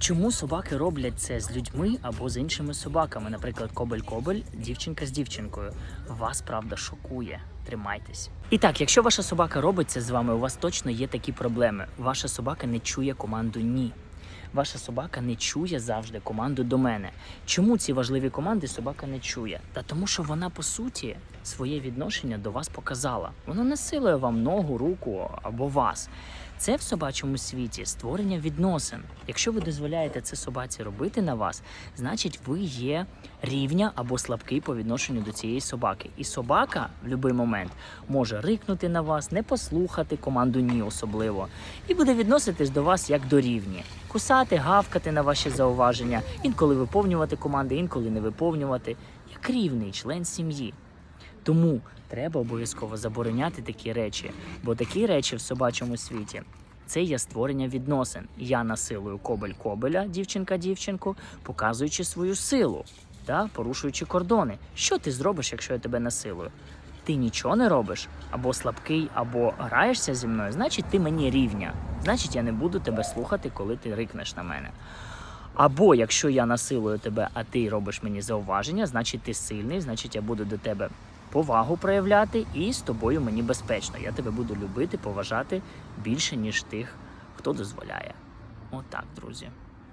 Чому собаки роблять це з людьми або з іншими собаками? Наприклад, кобель-кобель, дівчинка з дівчинкою. Вас правда шокує. Тримайтесь. І так, якщо ваша собака робить це з вами, у вас точно є такі проблеми. Ваша собака не чує команду ні. Ваша собака не чує завжди команду до мене. Чому ці важливі команди собака не чує? Та тому, що вона по суті своє відношення до вас показала. Вона не силує вам ногу, руку або вас. Це в собачому світі створення відносин. Якщо ви дозволяєте це собаці робити на вас, значить ви є рівня або слабкий по відношенню до цієї собаки. І собака в будь-який момент може рикнути на вас, не послухати команду ні особливо, і буде відноситись до вас як до рівні. Кусати, гавкати на ваші зауваження, інколи виповнювати команди, інколи не виповнювати, як рівний член сім'ї. Тому треба обов'язково забороняти такі речі, бо такі речі в собачому світі це є створення відносин. Я насилую кобель кобеля, дівчинка дівчинку, показуючи свою силу, та порушуючи кордони. Що ти зробиш, якщо я тебе насилую? Ти нічого не робиш, або слабкий, або граєшся зі мною, значить ти мені рівня. Значить, я не буду тебе слухати, коли ти рикнеш на мене. Або якщо я насилую тебе, а ти робиш мені зауваження, значить ти сильний, значить я буду до тебе повагу проявляти, і з тобою мені безпечно. Я тебе буду любити, поважати більше, ніж тих, хто дозволяє. Отак, друзі.